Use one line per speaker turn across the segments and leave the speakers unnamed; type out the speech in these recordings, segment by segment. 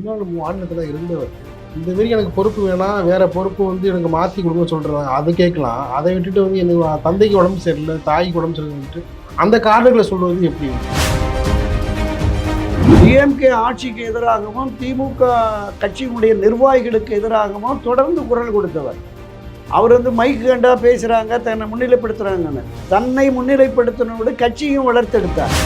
முன்னாள் மாநிலத்தில் இருந்தவர். இந்த மாரி எனக்கு பொறுப்பு வேணாம் வேற பொறுப்பு வந்து எனக்கு மாற்றி கொடுங்க சொல்கிறாங்க அதை கேட்கலாம். அதை விட்டுட்டு வந்து எனக்கு தந்தைக்கு உடம்பு சரியில்லை தாய்க்கு உடம்பு சரியில்லைன்ட்டு அந்த காரணங்களை சொல்வது எப்படி?
டிஎம்கே ஆட்சிக்கு எதிராகவும் திமுக கட்சியினுடைய நிர்வாகிகளுக்கு எதிராகவும் தொடர்ந்து குரல் கொடுத்தவர். அவர் வந்து மைக்கு கண்டா பேசுகிறாங்க தன்னை முன்னிலைப்படுத்துகிறாங்கன்னு தன்னை முன்னிலைப்படுத்தினோடு கட்சியும் வளர்த்தெடுத்தார்.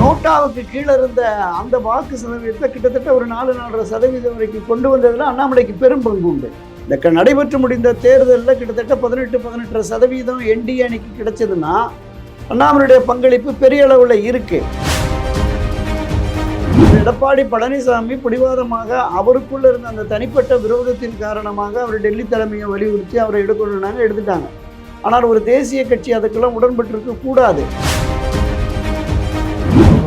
நோட்டாவுக்கு கீழே இருந்த அந்த வாக்கு சதவீதத்தை கிட்டத்தட்ட ஒரு நாலு நாலரை சதவீதம் வரைக்கும் கொண்டு வந்ததில் அண்ணாமலைக்கு பெரும் பங்கு உண்டு. இந்த க- நடைபெற்று முடிந்த தேர்தலில் கிட்டத்தட்ட பதினெட்டு பதினெட்டரை சதவீதம் என்டிஏ அணிக்கு கிடைச்சதுன்னா அண்ணாமலையுடைய பங்களிப்பு பெரிய அளவில் இருக்கு. எடப்பாடி பழனிசாமி பிடிவாதமாக அவருக்குள்ள இருந்த அந்த தனிப்பட்ட விரோதத்தின் காரணமாக அவர் டெல்லி தலைமையை வலியுறுத்தி அவரை எடுக்கணும்னாங்க எடுத்துட்டாங்க. ஆனால் ஒரு தேசிய கட்சி அதுக்கெல்லாம் உடன்பட்டிருக்க கூடாது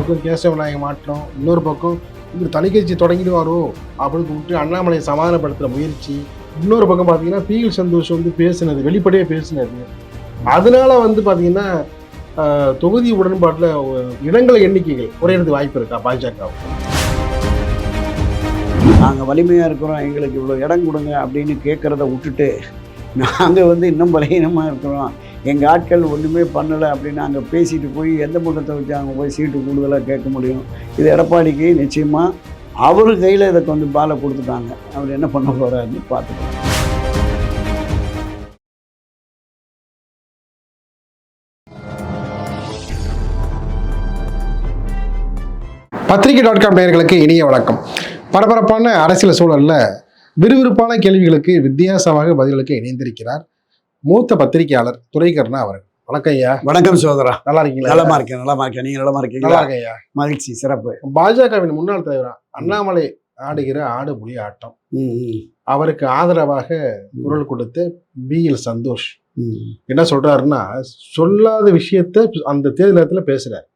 பக்கம் கேசவ விநாயக மாற்றம் இன்னொரு பக்கம் இந்த தலைக்கட்சி தொடங்கிடுவாரோ அப்படின்னு கூப்பிட்டு அண்ணாமலையை சமாதானப்படுத்துகிற முயற்சி. இன்னொரு பக்கம் பார்த்தீங்கன்னா பிஎல் சந்தோஷ் வந்து பேசினது வெளிப்படையாக பேசினது. அதனால வந்து பார்த்தீங்கன்னா தொகுதி உடன்பாட்டில் இடங்கள் எண்ணிக்கைகள் குறையிறதுக்கு வாய்ப்பு இருக்கா பாஜக
நாங்கள் வலிமையாக இருக்கிறோம் எங்களுக்கு இவ்வளோ இடம் கொடுங்க அப்படின்னு கேட்குறத விட்டுட்டு நாங்கள் வந்து இன்னும் பலகீனமாக இருக்கிறோம். எங்கள் ஆட்கள் ஒன்றுமே பண்ணலை அப்படின்னு அங்கே பேசிட்டு போய் எந்த முகத்தை வச்சு அங்கே போய் சீட்டு கூடுதலாக கேட்க முடியும்? இது எடப்பாடிக்கு நிச்சயமாக அவர் கையில் இதை கொஞ்சம் பாலை கொடுத்துட்டாங்க. அவர் என்ன பண்ண போகிறாருன்னு பார்த்துக்கலாம்.
பத்திரிகை டாட் காம் இனிய வணக்கம். பரபரப்பான அரசியல் சூழலில் விறுவிறுப்பான கேள்விகளுக்கு வித்தியாசமாக பதிலளிக்க இணைந்திருக்கிறார் மூத்த பத்திரிகையாளர் துரைகர்ணா அவர் வணக்கம் ஐயா.
வணக்கம் சோதரா
நல்லா இருக்கீங்களா?
நலமா இருக்கேன் நலமா இருக்கேன். நலமா
நல்லா
இருக்கீங்களா
இருக்கேன் ஐயா.
மகிழ்ச்சி சிறப்பு.
பாஜகவின் முன்னாள் தலைவர் அண்ணாமலை ஆடுகிற ஆடு புலி ஆட்டம். அவருக்கு ஆதரவாக குரல் கொடுத்த பி எல் சந்தோஷ். என்ன சொல்றாருன்னா சொல்லாத விஷயத்த அந்த தேர்தல் நேரத்துல பேசுறாரு.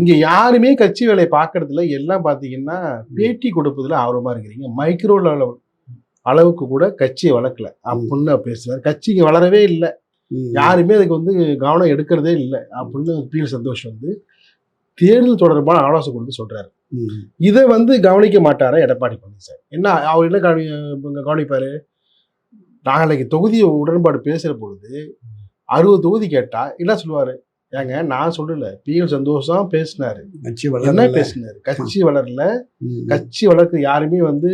இங்க யாருமே கட்சி வேலையை பார்க்கறதுல எல்லாம் பாத்தீங்கன்னா பேட்டி கொடுப்பதுல ஆர்வமா இருக்கிறீங்க. மைக்ரோ லெவல் அளவுக்கு கூட கட்சியை வளர்க்கல. அப்படின்னு பேசுறாரு கட்சிக்கு வளரவே இல்லை. யாருமே அதுக்கு வந்து கவனம் எடுக்கிறதே இல்லை. அப்படின்னு பி. எல். சந்தோஷ் வந்து தேர்தல் தொடர்பான ஆலோசனை கொடுத்து சொல்றாரு. இதை வந்து கவனிக்க மாட்டாரா எடப்பாடி பழனிசாமி? என்ன அவர் என்ன கவனி கவனிப்பாரு? நாளைக்கு தொகுதி உடன்பாடு பேசுற பொழுது அறுபது தொகுதி கேட்டா என்ன சொல்லுவாரு? ஏங்க நான் சொல்லல. பிஎல் சந்தோஷம் பேசினாரு.
கட்சி வளரல.
பேசினாரு? கட்சி வளரல. கட்சி வளர்க்க யாருமே வந்து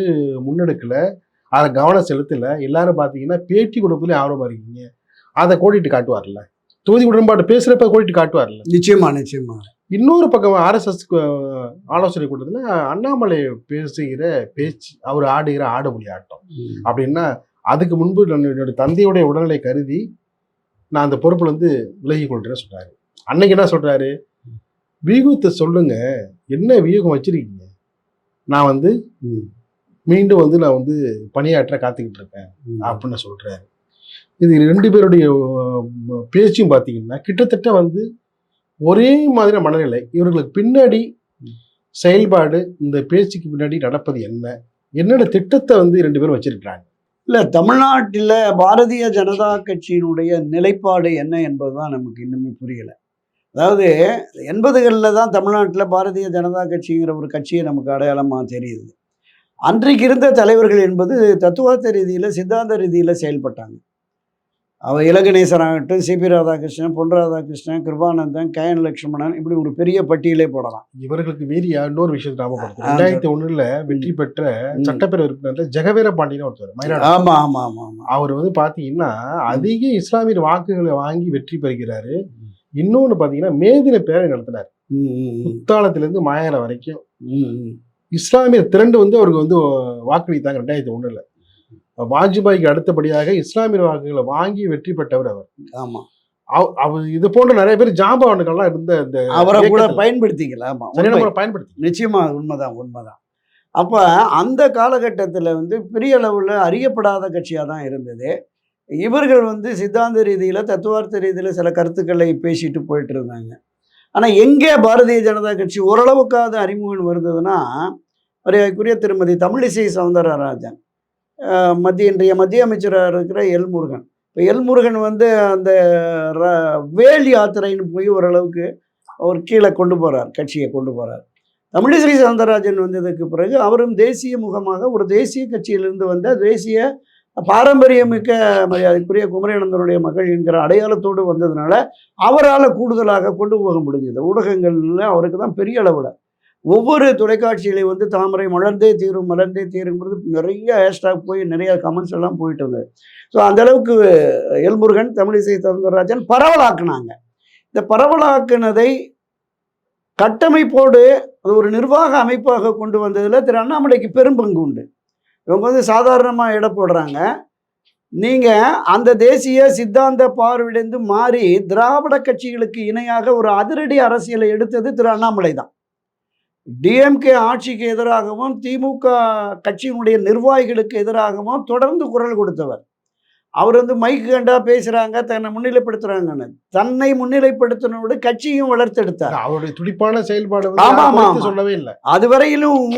முன்னெடுக்கல. அதை கவனம் செலுத்தல. எல்லாரும் பாத்தீங்கன்னா பேட்டி கொடுப்பதுல ஆர்வமா இருக்கீங்க. அதை கோடிட்டு காட்டுவார்ல. தொகுதி உடன்பாடு பேசுறப்ப கோடிட்டு காட்டுவார்ல.
நிச்சயமா நிச்சயமா.
இன்னொரு பக்கம் ஆர்எஸ்எஸ் ஆலோசனை கூட்டத்துல அண்ணாமலை பேசுகிற பேச்சு அவர் ஆடுகிற ஆடுபுலி ஆட்டம். அப்படின்னா அதுக்கு முன்பு என்னுடைய தந்தையுடைய உடல்நிலை கருதி நான் அந்த பொறுப்புல இருந்து விலகி கொள்றேன்னு சொல்றாரு. அன்னைக்கு என்ன சொல்றாரு? வியூகத்தை சொல்லுங்க. என்ன வியூகம் வச்சிருக்கீங்க? நான் வந்து
ம்.
மீண்டும் வந்து நான் வந்து பணியாற்ற காத்துக்கிட்டு இருக்கேன். அப்படின்னு சொல்றாரு. இது ரெண்டு பேருடைய பேச்சும் பார்த்தீங்கன்னா கிட்டத்தட்ட வந்து ஒரே மாதிரியான மனநிலை. இவர்களுக்கு பின்னாடி செயல்பாடு இந்த பேச்சுக்கு பின்னாடி நடப்பது என்ன? என்னென்ன திட்டத்தை வந்து ரெண்டு பேரும் வச்சிருக்கிறாங்க.
இல்ல தமிழ்நாட்டில் பாரதிய ஜனதா கட்சியினுடைய நிலைப்பாடு என்ன என்பதுதான் நமக்கு இன்னுமே புரியல. அதாவது எண்பதுகளில் தான் தமிழ்நாட்டில் பாரதிய ஜனதா கட்சிங்கிற ஒரு கட்சியை நமக்கு அடையாளமாக தெரியுது. அன்றைக்கு இருந்த தலைவர்கள் என்பது தத்துவார்த்த ரீதியில் சித்தாந்த ரீதியில் செயல்பட்டாங்க. அவ இலகணேசன் ஆகட்டும் சிபி ராதாகிருஷ்ணன் பொன் ராதாகிருஷ்ணன் கிருபானந்தன் கயன் லட்சுமணன் இப்படி ஒரு பெரிய பட்டியலே போடலாம்.
இவர்களுக்கு மீறிய இன்னொரு விஷயத்தை ஞாபகப்படுத்தும் ரெண்டாயிரத்தி ஒண்ணுல வெற்றி பெற்ற. சட்டப்பேரவை உறுப்பினர் ஜெகவீர பாண்டியன் ஒருத்தர்
ஆமாம் ஆமாம் ஆமாம் ஆமாம்
அவர் வந்து பாத்தீங்கன்னா அதிக இஸ்லாமிய வாக்குகளை வாங்கி வெற்றி பெறுகிறாரு. இன்னொன்னு பாத்தீங்கன்னா மேதின பேரை நடத்தினார். குத்தாலத்திலிருந்து மாயால வரைக்கும்.
ம், ம்.
இஸ்லாமிய திரண்டு வந்து அவருக்கு வந்து வாக்களித்தாங்க ரெண்டாயிரத்தி ஒண்ணுல. வாஜ்பாய்க்கு அடுத்தபடியாக இஸ்லாமிய வாக்குகளை வாங்கி வெற்றி பெற்றவர் அவர்.
ஆமாம்
அவ- அவர் இது போன்ற நிறைய பேர் ஜாம்பவான்கள்லாம் இருந்த இந்த
அவரை கூட பயன்படுத்திக்கலாம் ஆமா.
சரியான பயன்படுத்தி
நிச்சயமா உண்மைதான் உண்மைதான். அப்போ அந்த காலகட்டத்தில் வந்து பெரிய அளவில் அறியப்படாத கட்சியாக தான் இருந்தது. இவர்கள் வந்து சித்தாந்த ரீதியில் தத்துவார்த்த ரீதியில் சில கருத்துக்களை பேசிட்டு போயிட்டு இருந்தாங்க. ஆனால் எங்கே பாரதிய ஜனதா கட்சி ஓரளவுக்காவது அறிமுகம் வருந்ததுன்னா மரியாதைக்குரிய திருமதி தமிழிசை சவுந்தரராஜன். மத்திய இன்றைய மத்திய அமைச்சராக இருக்கிற எல் முருகன். இப்போ எல் முருகன் வந்து அந்த ர- வேல் யாத்திரைன்னு போய் ஓரளவுக்கு அவர் கீழே கொண்டு போகிறார் கட்சியை கொண்டு போகிறார் தமிழிசை சவுந்தரராஜன் வந்ததுக்கு பிறகு அவரும் தேசிய முகமாக ஒரு தேசிய கட்சியிலிருந்து வந்த தேசிய பாரம்பரியமிக்க மரியாதைக்குரிய குமரேனந்தனுடைய மகள் என்கிற அடையாளத்தோடு வந்ததுனால அவரால் கூடுதலாக கொண்டு போக முடிஞ்சது. ஊடகங்களில் அவருக்கு தான் பெரிய அளவில் ஒவ்வொரு தொலைக்காட்சியிலையும் வந்து தாமரை மலர்ந்தே தீரும் மலர்ந்தே தீருங்கிறது நிறைய ஹேஷ்டாக் போய் நிறைய கமெண்ட்ஸ் எல்லாம் போயிட்டு இருந்தது ஸோ அந்த அளவுக்கு எல்முருகன் தமிழிசை சவுந்தரராஜன் பரவலாக்குனாங்க. இந்த பரவலாக்குனதை கட்டமைப்போடு அது ஒரு நிர்வாக அமைப்பாக கொண்டு வந்ததில் திரு அண்ணாமலைக்கு பெரும் பங்கு உண்டு. இவங்க வந்து சாதாரணமாக இட போடுறாங்க. நீங்கள் அந்த தேசிய சித்தாந்த பார்வையிலிருந்து மாறி திராவிட கட்சிகளுக்கு இணையாக ஒரு அதிரடி அரசியலை எடுத்தது திரு அண்ணாமலை தான் டிஎம்கே ஆட்சிக்கு எதிராகவும் திமுக கட்சியினுடைய நிர்வாகிகளுக்கு எதிராகவும் தொடர்ந்து குரல் கொடுத்தவர். அவர் வந்து மைக்கு கண்டா பேசுறாங்க தன்னை முன்னிலைப்படுத்துறாங்கன்னு. தன்னை முன்னிலைப்படுத்தினோடு கட்சியும் வளர்த்தெடுத்தார்.
அவருடைய துடிப்பான செயல்பாடு வந்து
ஆமா,
யாரும்
ஆமா,
குறித்து
ஆமா.
சொல்லவே இல்லை.
அதுவரையிலும்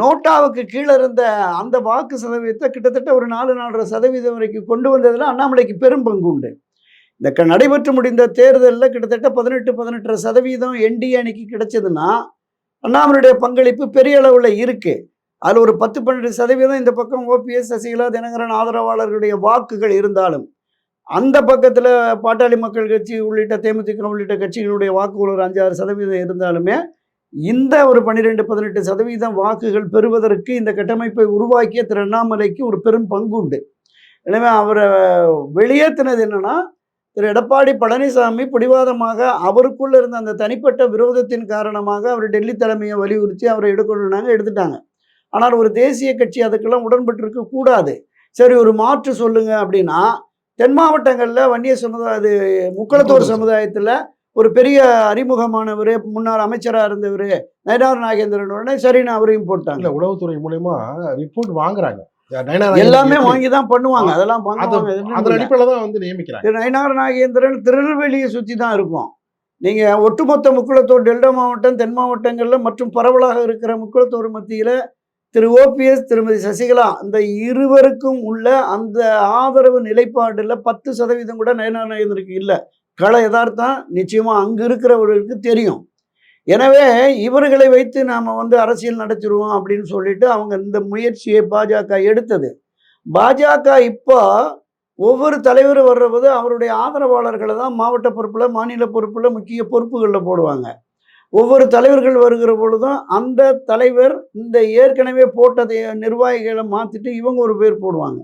நோட்டாவுக்கு கீழே இருந்த அந்த வாக்கு சதவீதத்தை கிட்டத்தட்ட ஒரு நாலு நாலரை சதவீதம் வரைக்கும் கொண்டு வந்ததில் அண்ணாமலைக்கு பெரும் பங்கு உண்டு. இந்த நடைபெற்று முடிந்த தேர்தலில் கிட்டத்தட்ட பதினெட்டு பதினெட்டரை சதவீதம் என்டிஏ அணிக்கு கிடைச்சதுன்னா அண்ணாமலையுடைய பங்களிப்பு பெரிய அளவில் இருக்குது அதில் ஒரு பத்து பன்னெண்டு சதவீதம் இந்த பக்கம் ஓபிஎஸ் சசிகலா தினகரன் ஆதரவாளர்களுடைய வாக்குகள் இருந்தாலும் அந்த பக்கத்தில் பாட்டாளி மக்கள் கட்சி உள்ளிட்ட தேமுதிக உள்ளிட்ட கட்சிகளுடைய வாக்குகள் ஒரு அஞ்சாறு சதவீதம் இருந்தாலுமே இந்த ஒரு பன்னிரெண்டு பதினெட்டு சதவீதம் வாக்குகள் பெறுவதற்கு இந்த கட்டமைப்பை உருவாக்கிய திரு அண்ணாமலைக்கு ஒரு பெரும் பங்கு உண்டு. எனவே அவரை வெளியேற்றினது என்னென்னா திரு எடப்பாடி பழனிசாமி பிடிவாதமாக அவருக்குள்ள இருந்த அந்த தனிப்பட்ட விரோதத்தின் காரணமாக அவர் டெல்லி தலைமையை வலியுறுத்தி அவரை எடுக்கணுன்னாங்க எடுத்துட்டாங்க. ஆனால் ஒரு தேசிய கட்சி அதுக்கெல்லாம் உடன்பட்டிருக்க கூடாது. சரி ஒரு மாற்று சொல்லுங்க அப்படின்னா தென் மாவட்டங்களில் வன்னிய சமுதாய அது முக்களத்தோர் சமுதாயத்தில் ஒரு பெரிய அறிமுகமானவர் முன்னாள் அமைச்சராக இருந்தவர் நயனார் நாகேந்திரன் உடனே சரின்னு அவரையும் போட்டாங்க.
உளவுத்துறை மூலயமா ரிப்போர்ட் வாங்குறாங்க.
எல்லாமே வாங்கி தான் பண்ணுவாங்க. அதெல்லாம்
அதன். அடிப்படையில் தான் வந்து நியமிக்கிறாங்க.
நயனார் நாகேந்திரன் திருநெல்வேலியை சுற்றி தான் இருக்கும். நீங்கள் ஒட்டுமொத்த முக்குளத்தூர் டெல்டா மாவட்டம் தென் மாவட்டங்களில் மற்றும் பரவலாக இருக்கிற முக்குளத்தூர் மத்தியில் திரு ஓபிஎஸ் திருமதி சசிகலா இந்த இருவருக்கும் உள்ள அந்த ஆதரவு நிலைப்பாடில் பத்து சதவீதம் கூட நயனார் நாகேந்திரனுக்கு இல்லை. கள யதார்த்தம் நிச்சயமாக அங்கே இருக்கிறவர்களுக்கு தெரியும். எனவே இவர்களை வைத்து நாம் வந்து அரசியல் நடத்திடுவோம் அப்படின்னு சொல்லிட்டு அவங்க இந்த முயற்சியை பாஜக எடுத்தது. பாஜக இப்போ ஒவ்வொரு தலைவர் வர்றபோது அவருடைய ஆதரவாளர்களை தான் மாவட்ட பொறுப்பில் மாநில பொறுப்பில் முக்கிய பொறுப்புகளில் போடுவாங்க. ஒவ்வொரு தலைவர்கள் வருகிற பொழுதும் அந்த தலைவர் இந்த ஏற்கனவே போட்டதை நிர்வாகிகளை மாற்றிட்டு இவங்க ஒரு பேர் போடுவாங்க.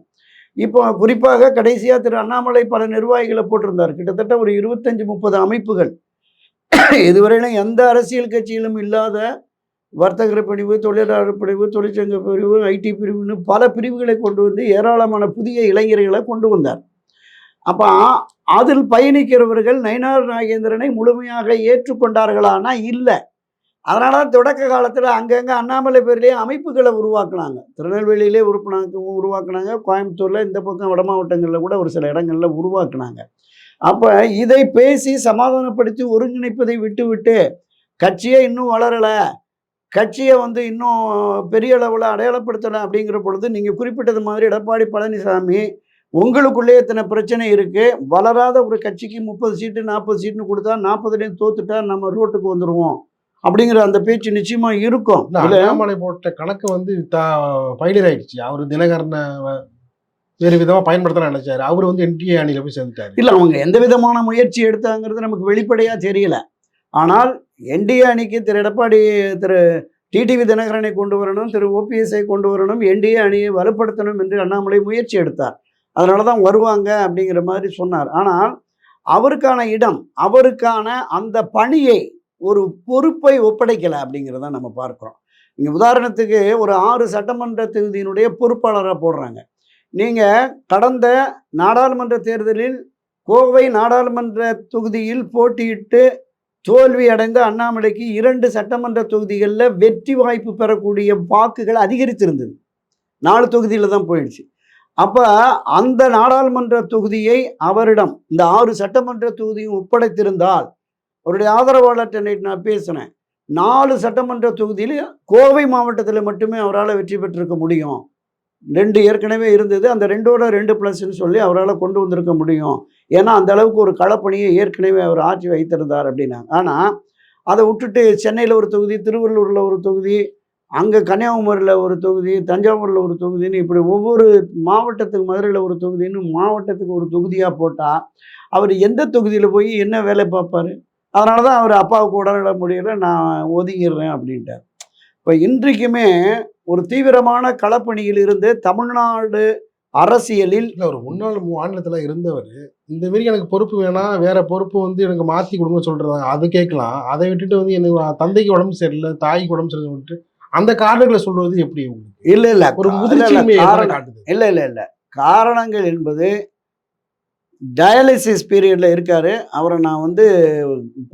இப்போ குறிப்பாக கடைசியாக திரு அண்ணாமலை பல நிர்வாகிகளை போட்டிருந்தார். கிட்டத்தட்ட ஒரு இருபத்தஞ்சி முப்பது அமைப்புகள். இதுவரையிலும் எந்த அரசியல் கட்சியிலும் இல்லாத வர்த்தகர் பிரிவு தொழிலாளர் பிரிவு தொழிற்சங்க பிரிவு ஐடி பிரிவுன்னு பல பிரிவுகளை கொண்டு வந்து ஏராளமான புதிய இளைஞர்களை கொண்டு வந்தார். அப்போ அதில் பயணிக்கிறவர்கள் நயினார் நாகேந்திரனை முழுமையாக ஏற்றுக்கொண்டார்களானா? இல்லை. அதனால தான் தொடக்க காலத்தில் அங்கங்கே அண்ணாமலை பேர்லேயே அமைப்புகளை உருவாக்குனாங்க. திருநெல்வேலியிலே உறுப்பினாங்க உருவாக்குனாங்க. கோயம்புத்தூரில் இந்த பக்கம் வட மாவட்டங்களில் கூட ஒரு சில இடங்களில் உருவாக்குனாங்க. அப்போ இதை பேசி சமாதானப்படுத்தி ஒருங்கிணைப்பதை விட்டுவிட்டு கட்சியே இன்னும் வளரலை கட்சியை வந்து இன்னும் பெரிய அளவில் அடையாளப்படுத்தலை அப்படிங்கிற பொழுது நீங்கள் குறிப்பிட்டது மாதிரி எடப்பாடி பழனிசாமி உங்களுக்குள்ளே இத்தனை பிரச்சனை இருக்குது வளராத ஒரு கட்சிக்கு முப்பது சீட்டு நாற்பது சீட்டுன்னு கொடுத்தா நாற்பதுலேயும் தோத்துட்டா நம்ம ரோட்டுக்கு வந்துடுவோம் அப்படிங்கிற அந்த பேச்சு நிச்சயமாக இருக்கும்.
அண்ணாமலை போட்ட கணக்கு வந்து ஃபைலர் ஆயிடுச்சு. அவர் தினகரனை வேறு விதமாக பயன்படுத்த நினைச்சாரு. அவர் வந்து என்டிஏ அணியில போய் சேர்ந்துட்டாரு.
இல்லை அவங்க எந்த விதமான முயற்சி எடுத்தாங்கிறது நமக்கு வெளிப்படையாக தெரியல. ஆனால் என்டிஏ அணிக்கு திரு எடப்பாடி திரு டிடிவி தினகரனை கொண்டு வரணும் திரு ஓபிஎஸ்ஐ கொண்டு வரணும் என்டிஏ அணியை வலுப்படுத்தணும் என்று அண்ணாமலை முயற்சி எடுத்தார். அதனால தான் வருவாங்க அப்படிங்கிற மாதிரி சொன்னார். ஆனால் அவருக்கான இடம் அவருக்கான அந்த பணியை ஒரு பொறுப்பை ஒப்படைக்கலை அப்படிங்கிறத நம்ம பார்க்குறோம். இங்கே உதாரணத்துக்கு ஒரு ஆறு சட்டமன்ற தொகுதியினுடைய பொறுப்பாளராக போடுறாங்க. நீங்கள் கடந்த நாடாளுமன்ற தேர்தலில் கோவை நாடாளுமன்ற தொகுதியில் போட்டியிட்டு தோல்வி அடைந்த அண்ணாமலைக்கு இரண்டு சட்டமன்ற தொகுதிகளில் வெற்றி வாய்ப்பு பெறக்கூடிய வாக்குகள் அதிகரித்திருந்தது. நாலு தொகுதியில் தான் போயிடுச்சு. அப்போ அந்த நாடாளுமன்ற தொகுதியை அவரிடம் இந்த ஆறு சட்டமன்ற தொகுதியும் ஒப்படைத்திருந்தால் அவருடைய ஆதரவாளர்கிட்ட நேற்று நான் பேசினேன் நாலு சட்டமன்ற தொகுதியில் கோவை மாவட்டத்தில் மட்டுமே அவரால் வெற்றி பெற்றிருக்க முடியும். ரெண்டு ஏற்கனவே இருந்தது. அந்த ரெண்டோட ரெண்டு ப்ளஸ்ன்னு சொல்லி அவரால் கொண்டு வந்திருக்க முடியும். ஏன்னா அந்த அளவுக்கு ஒரு களப்பணியை ஏற்கனவே அவர் ஆட்சி வைத்திருந்தார் அப்படின்னாங்க. ஆனால் அதை விட்டுட்டு சென்னையில் ஒரு தொகுதி திருவள்ளூரில் ஒரு தொகுதி அங்கே கன்னியாகுமரியில் ஒரு தொகுதி தஞ்சாவூரில் ஒரு தொகுதின்னு இப்படி ஒவ்வொரு மாவட்டத்துக்கு மதுரையில் ஒரு தொகுதின்னு மாவட்டத்துக்கு ஒரு தொகுதியாக போட்டால் அவர் எந்த தொகுதியில் போய் என்ன வேலை பார்ப்பாரு? அதனால தான் அவர் அப்பாவுக்கு உடல்நல முடியலை நான் ஒதுங்கிடுறேன் அப்படின்ட்டார். இப்போ இன்றைக்குமே ஒரு தீவிரமான களப்பணியில் இருந்து தமிழ்நாடு அரசியலில்
இல்ல ஒரு முன்னாள் மாநிலத்துல இருந்தவர் இந்த மாரி எனக்கு பொறுப்பு வேணாம் வேற பொறுப்பு வந்து எனக்கு மாத்தி கொடுங்க சொல்றாங்க அது கேட்கலாம். அதை விட்டுட்டு வந்து எனக்கு தந்தைக்கு உடம்பு சரியில்லை தாய்க்கு உடம்பு சரியில்லை சொல்லிட்டு அந்த காரணங்களை சொல்றது எப்படி உங்களுக்கு?
இல்லை இல்லை
ஒரு காட்டுது?
இல்லை இல்லை இல்லை. காரணங்கள் என்பது டயாலிசிஸ் பீரியடில் இருக்கார். அவரை நான் வந்து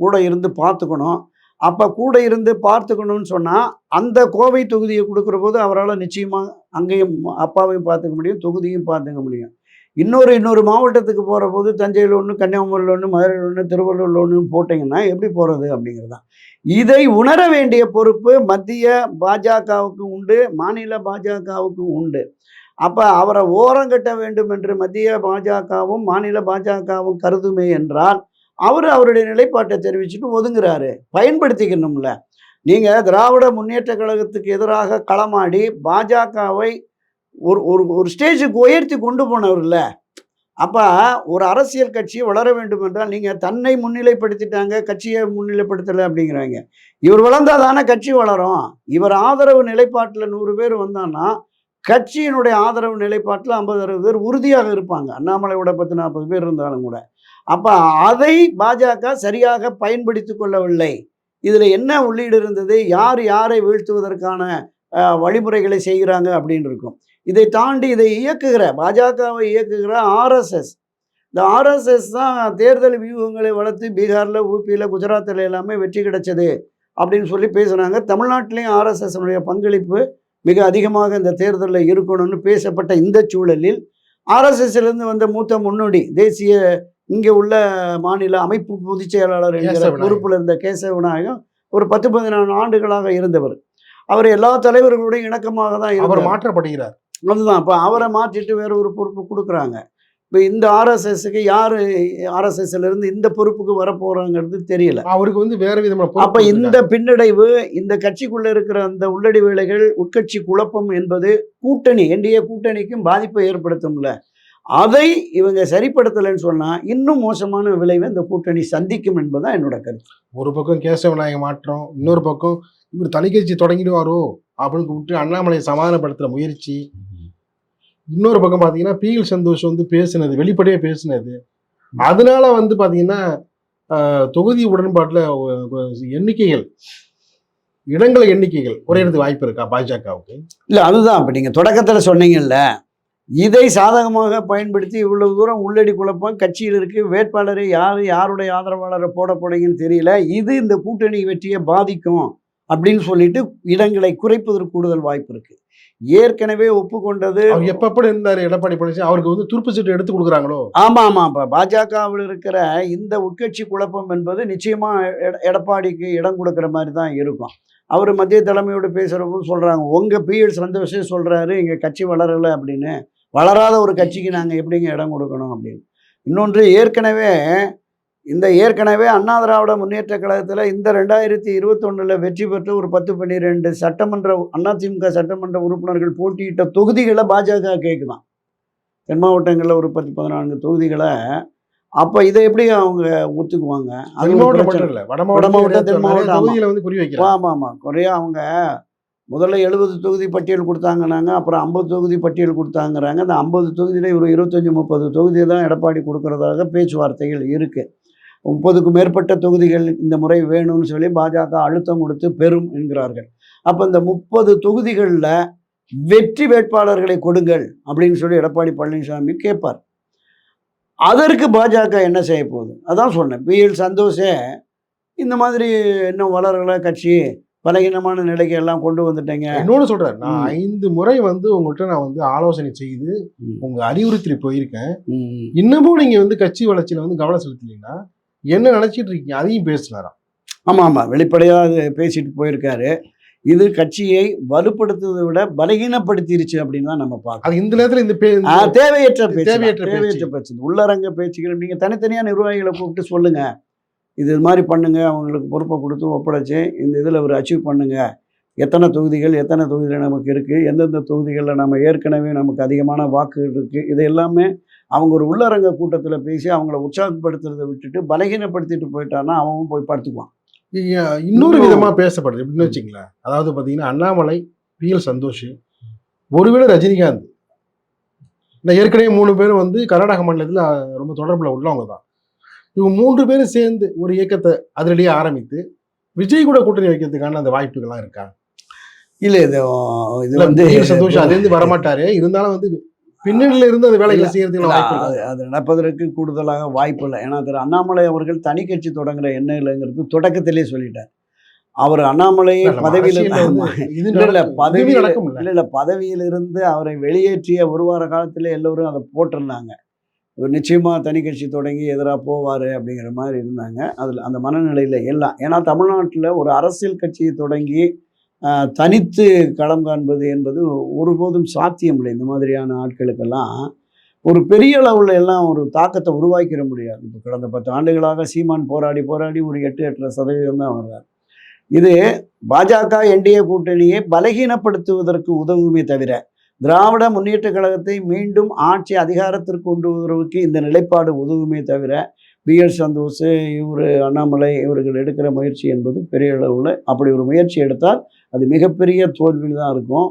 கூட இருந்து பார்த்துக்கணும். அப்போ கூட இருந்து பார்த்துக்கணும்னு சொன்னால் அந்த கோவை தொகுதியை கொடுக்குற போது அவரால் நிச்சயமாக அங்கேயும் அப்பாவையும் பார்த்துக்க முடியும் தொகுதியும் பார்த்துக்க முடியும். இன்னொரு இன்னொரு மாவட்டத்துக்கு போகிற போது தஞ்சையில் ஒன்று கன்னியாகுமரியில் ஒன்று மதுரையில் ஒன்று திருவள்ளூரில் ஒன்றுன்னு போட்டிங்கன்னா எப்படி போகிறது அப்படிங்கிறது தான் இதை உணர வேண்டிய பொறுப்பு மத்திய பாஜகவுக்கு உண்டு மாநில பாஜகவுக்கு உண்டு. அப்போ அவரை ஓரங்கட்ட வேண்டும் என்று மத்திய பாஜகவும் மாநில பாஜகவும் கருதுமே என்றால் அவர் அவருடைய நிலைப்பாட்டை தெரிவிச்சுட்டு ஒதுங்குறாரு. பயன்படுத்திக்கணும்ல. நீங்கள் திராவிட முன்னேற்ற கழகத்துக்கு எதிராக களமாடி பாஜகவை ஒரு ஒரு ஒரு ஸ்டேஜுக்கு உயர்த்தி கொண்டு போனவர்ல அப்போ ஒரு அரசியல் கட்சி வளர வேண்டும் என்றால் நீங்கள் தன்னை முன்னிலைப்படுத்திட்டாங்க கட்சியை முன்னிலைப்படுத்தலை அப்படிங்கிறாங்க. இவர் வளர்ந்தால் தானே கட்சி வளரும். இவர் ஆதரவு நிலைப்பாட்டில் நூறு பேர் வந்தான்னா கட்சியினுடைய ஆதரவு நிலைப்பாட்டில் ஐம்பது அறுபது பேர் உறுதியாக இருப்பாங்க. அண்ணாமலையோட பத்து நாற்பது பேர் இருந்தாலும் கூட. அப்போ அதை பாஜக சரியாக பயன்படுத்தி கொள்ளவில்லை. இதில் என்ன உள்ளீடு இருந்தது? யார் யாரை வீழ்த்துவதற்கான வழிமுறைகளை செய்கிறாங்க அப்படின்னு இருக்கும். இதை தாண்டி இதை இயக்குகிற பாஜகவை இயக்குகிற ஆர்எஸ்எஸ். இந்த ஆர்எஸ்எஸ் தான் தேர்தல் வியூகங்களை வளர்த்து பீகாரில் ஊபியில் குஜராத்தில் எல்லாமே வெற்றி கிடைச்சது அப்படின்னு சொல்லி பேசுகிறாங்க தமிழ்நாட்டிலையும் ஆர்எஸ்எஸ்னுடைய பங்களிப்பு மிக அதிகமாக இந்த தேர்தலில் இருக்கணும்னு பேசப்பட்ட இந்த சூழலில் ஆர்எஸ்எஸ்லேருந்து வந்த மூத்த முன்னோடி தேசிய இங்கே உள்ள மாநில அமைப்பு பொதுச் செயலாளர் என்கிற பொறுப்பில் இருந்த கேசவ விநாயகம் ஒரு பத்து பதினாறு ஆண்டுகளாக இருந்தவர். அவர் எல்லா தலைவர்களுடையும் இணக்கமாக தான்
அவர் மாற்றப்படுகிறார்.
அதுதான் இப்போ அவரை மாற்றிட்டு வேற ஒரு பொறுப்பு கொடுக்குறாங்க. இப்போ இந்த ஆர்எஸ்எஸ்க்கு யார் ஆர்எஸ்எஸ்ல இருந்து இந்த பொறுப்புக்கு வர போறாங்கிறது தெரியல.
அவருக்கு வந்து வேற விதமான
அப்ப இந்த பின்னடைவு இந்த கட்சிக்குள்ள இருக்கிற அந்த உள்ளடி வேலைகள் உட்கட்சி குழப்பம் என்பது கூட்டணி என்டிஏ கூட்டணிக்கும் பாதிப்பை ஏற்படுத்தும்ல. அதை இவங்க சரிப்படுத்தலைன்னு சொன்னா இன்னும் மோசமான விளைவை இந்த கூட்டணி சந்திக்கும் என்பதுதான் என்னோட கருத்து.
ஒரு பக்கம் கேசவநாயக மாற்றம் இன்னொரு பக்கம் இவர் தனிக்கட்சி தொடங்கிடுவாரோ அப்படின்னு கூப்பிட்டு அண்ணாமலையை சமாதானப்படுத்துற முயற்சி. இன்னொரு பக்கம் பாத்தீங்கன்னா பிஎல் சந்தோஷ் வந்து பேசுனது வெளிப்படையா பேசுனது. அதனால வந்து பாத்தீங்கன்னா ஆஹ், தொகுதி உடன்பாட்டுல எண்ணிக்கைகள் இடங்கள் எண்ணிக்கைகள் குறையறதுக்கு வாய்ப்பு இருக்கா பாஜகவுக்கு?
இல்ல அதுதான். இப்ப நீங்க தொடக்கத்துல சொன்னீங்கல்ல இதை சாதகமாக பயன்படுத்தி இவ்வளவு தூரம் உள்ளடி குழப்பம் கட்சியில் இருக்கு வேட்பாளரை யார் யாருடைய ஆதரவாளரை போட போறீங்கன்னு தெரியல இது இந்த கூட்டணி வெற்றியை பாதிக்கும் அப்படின்னு சொல்லிட்டு இடங்களை குறைப்பதற்கு கூடுதல் வாய்ப்பு இருக்கு. ஏற்கனவே ஒப்புக்கொண்டது
அவர் எப்ப எப்படி இருந்தாரு எடப்பாடி பழனிசாமி? அவருக்கு வந்து துருப்பு சீட்டு எடுத்து கொடுக்குறாங்களோ?
ஆமா ஆமா இப்ப பாஜகவில் இருக்கிற இந்த உட்கட்சி குழப்பம் என்பது நிச்சயமா எட- எடப்பாடிக்கு இடம் கொடுக்கிற மாதிரி தான் இருக்கும். அவர் மத்திய தலைமையோடு பேசுறப்போ சொல்றாங்க உங்க பிஎல் சந்தோஷே சொல்றாரு எங்க கட்சி வளரல அப்படின்னு. வளராத ஒரு கட்சிக்கு நாங்க எப்படிங்க இடம் கொடுக்கணும் அப்படின்னு. இன்னொன்று ஏற்கனவே இந்த ஏற்கனவே அண்ணா திராவிட முன்னேற்ற கழகத்தில் இந்த ரெண்டாயிரத்தி இருபத்தொன்னுல வெற்றி பெற்று ஒரு பத்து பன்னிரெண்டு சட்டமன்ற அதிமுக சட்டமன்ற உறுப்பினர்கள் போட்டியிட்ட தொகுதிகளை பாஜக கேட்குதான் தென் மாவட்டங்களில் ஒரு பத்து பதினான்கு தொகுதிகளை அப்போ இதை எப்படி அவங்க ஒத்துக்குவாங்க? அது.
மட்டும் இல்ல வட
வட மாவட்டம், தென் மாவட்டம், ஆமாம் ஆமாம் குறையா அவங்க முதல்ல எழுபது தொகுதி பட்டியல் கொடுத்தாங்கன்னாங்க அப்புறம் ஐம்பது தொகுதி பட்டியல் கொடுத்தாங்கிறாங்க. அந்த ஐம்பது தொகுதியில் ஒரு இருபத்தஞ்சி முப்பது தொகுதி தான் எடப்பாடி கொடுக்கறதாக பேச்சுவார்த்தைகள் இருக்குது முப்பதுக்கு மேற்பட்ட தொகுதிகள் இந்த முறை வேணும்னு சொல்லி பாஜக அழுத்தம் கொடுத்து பெறும் என்கிறார்கள். அப்போ இந்த முப்பது தொகுதிகளில் வெற்றி வேட்பாளர்களை கொடுங்கள் அப்படின்னு சொல்லி எடப்பாடி பழனிசாமி கேட்பார். அதற்கு பாஜக என்ன செய்ய போகுது? அதான் சொன்னேன். பிஎல் சந்தோஷே இந்த மாதிரி இன்னும் வளரல கட்சி பலகீனமான நிலைக்கு எல்லாம் கொண்டு வந்துட்டேங்க.
இன்னொன்னு சொல்றேன். நான். ஐந்து முறை வந்து உங்கள்கிட்ட நான் வந்து ஆலோசனை செய்து
ம்.
உங்க அறிவுறுத்தி போயிருக்கேன். இன்னமும் நீங்க வந்து கட்சி வளர்ச்சியில வந்து கவனம் செலுத்தலைன்னா என்ன நினைச்சிட்டு இருக்கீங்க? அதையும் பேசினாராம்
ஆமா ஆமா. வெளிப்படையாக பேசிட்டு போயிருக்காரு. இது கட்சியை வலுப்படுத்துவதை விட பலகீனப்படுத்திருச்சு அப்படின்னு தான் நம்ம பார்க்கணும்
அது இந்த நேரத்துல இந்த
தேவையற்ற.
தேவையற்ற பேச்சு.
தேவையற்ற பேச்சு. உள்ளரங்க பேச்சுகள். நீங்க தனித்தனியா நிர்வாகிகளை கூப்பிட்டு சொல்லுங்க. இது மாதிரி பண்ணுங்க அவங்களுக்கு பொறுப்பை கொடுத்து ஒப்படைச்சு இந்த இதில் ஒரு அச்சீவ் பண்ணுங்க. எத்தனை தொகுதிகள் எத்தனை தொகுதிகள் நமக்கு இருக்குது எந்தெந்த தொகுதிகளில் நம்ம ஏற்கனவே நமக்கு அதிகமான வாக்குகள் இருக்குது இது எல்லாமே அவங்க ஒரு உள்ளரங்க கூட்டத்தில் பேசி அவங்கள உற்சாகப்படுத்துறதை விட்டுட்டு பலகீனப்படுத்திட்டு போயிட்டான்னா அவன் போய் படுத்துக்குவான்.
இன்னொரு விதமா பேசப்படுது. எப்படின்னு வச்சுங்களேன் அதாவது பாத்தீங்கன்னா அண்ணாமலை பி எல் சந்தோஷ் ஒருவேளை ரஜினிகாந்த். இந்த ஏற்கனவே மூணு பேரும் வந்து கர்நாடக மாநிலத்தில் ரொம்ப தொடர்புல உள்ளவங்க தான். இவங்க மூன்று பேரும் சேர்ந்து ஒரு இயக்கத்தை அதிரடியாக ஆரம்பித்து விஜய் கூட கூட்டணி வைக்கிறதுக்கான அந்த வாய்ப்புகள்லாம் இருக்கா?
இல்லை இது இது
இல்ல,
வந்து
பி.எல் சந்தோஷ் அதுலேருந்து வரமாட்டாரு. இருந்தாலும் வந்து பின்னணியில இருந்து அந்த வேலைகளை செய்யறதுக்கு
அது நடப்பதற்கு கூடுதலாக வாய்ப்பு இல்லை. ஏன்னா திரு அண்ணாமலை அவர்கள் தனி கட்சி தொடங்குற எண்ணம் இல்லைங்கிறது தொடக்கத்திலே சொல்லிட்டார். அவர் அண்ணாமலையை பதவியில் இல்ல, இல்ல
இல்லை
இல்லை பதவியிலிருந்து அவரை வெளியேற்றிய ஒரு வார காலத்தில் எல்லோரும் அதை போட்டிருந்தாங்க. இவர் நிச்சயமாக தனி கட்சி தொடங்கி எதிராக போவார் அப்படிங்கிற மாதிரி இருந்தாங்க. அதில் அந்த மனநிலையில் எல்லாம் ஏன்னா தமிழ்நாட்டில் ஒரு அரசியல் கட்சியை தொடங்கி தனித்து களம் காண்பது என்பது ஒருபோதும் சாத்தியமில்லை. இந்த மாதிரியான ஆட்களுக்கெல்லாம் ஒரு பெரிய அளவில் எல்லாம் ஒரு தாக்கத்தை உருவாக்கிட முடியாது. இப்போ கடந்த பத்து ஆண்டுகளாக சீமான் போராடி போராடி ஒரு எட்டு எட்டரை சதவீதம் தான் வர்றார். இது பாஜக என்டிஏ கூட்டணியை பலகீனப்படுத்துவதற்கு உதவுமே தவிர திராவிட முன்னேற்ற கழகத்தை மீண்டும் ஆட்சி அதிகாரத்திற்கு கொண்டு வருவதற்கு இந்த நிலைப்பாடு உதவுமே தவிர பிஎல் சந்தோஷ் இவர் அண்ணாமலை இவர்கள் எடுக்கிற முயற்சி என்பது பெரிய அளவில் அப்படி ஒரு முயற்சி எடுத்தால் அது மிகப்பெரிய தோல்வியில் தான் இருக்கும்.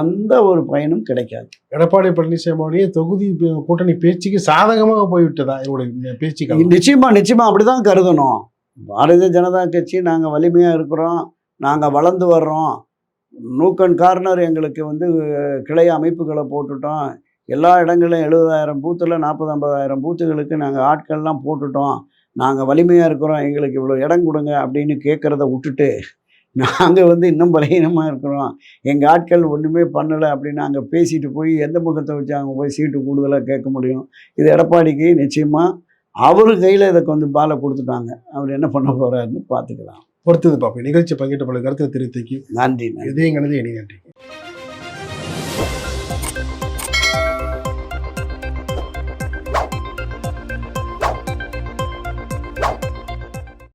எந்த ஒரு பயனும் கிடைக்காது.
எடப்பாடி பழனிசாமியுடைய தொகுதி கூட்டணி பேச்சுக்கு சாதகமாக போய்விட்டதா இவருடைய பேச்சுக்கள்?
நிச்சயமா நிச்சயமா அப்படிதான் கருதணும். பாரதிய ஜனதா கட்சி நாங்கள் வலிமையாக இருக்கிறோம் நாங்கள் வளர்ந்து வர்றோம் நூக்கன் கார்னர் எங்களுக்கு வந்து கிளை அமைப்புகளை போட்டுட்டோம். எல்லா இடங்களையும் எழுபதாயிரம் பூத்தில் நாற்பது ஐம்பதாயிரம் பூத்துகளுக்கு நாங்கள் ஆட்கள்லாம் போட்டுட்டோம். நாங்கள் வலிமையாக இருக்கிறோம். எங்களுக்கு இவ்வளோ இடம் கொடுங்க அப்படின்னு கேட்குறத விட்டுட்டு நாங்கள் வந்து இன்னும் பலகீனமாக இருக்கிறோம். எங்கள் ஆட்கள் ஒன்றுமே பண்ணலை அப்படின்னு அங்கே பேசிட்டு போய் எந்த முகத்தை வச்சு அங்கே போய் சீட்டு கூடுதலாக கேட்க முடியும்? இது எடப்பாடிக்கு நிச்சயமாக அவர் கையில் இதை கொஞ்சம் பாலை கொடுத்துட்டாங்க. அவர் என்ன பண்ண போகிறாருன்னு பார்த்துக்கலாம்
பொறுத்தது பார்ப்போம். நிகழ்ச்சி பங்கிட்ட பல கருத்தை தெரிவித்தக்கு
நன்றி நன்றி.
இதயங்கனது இனி நன்றி.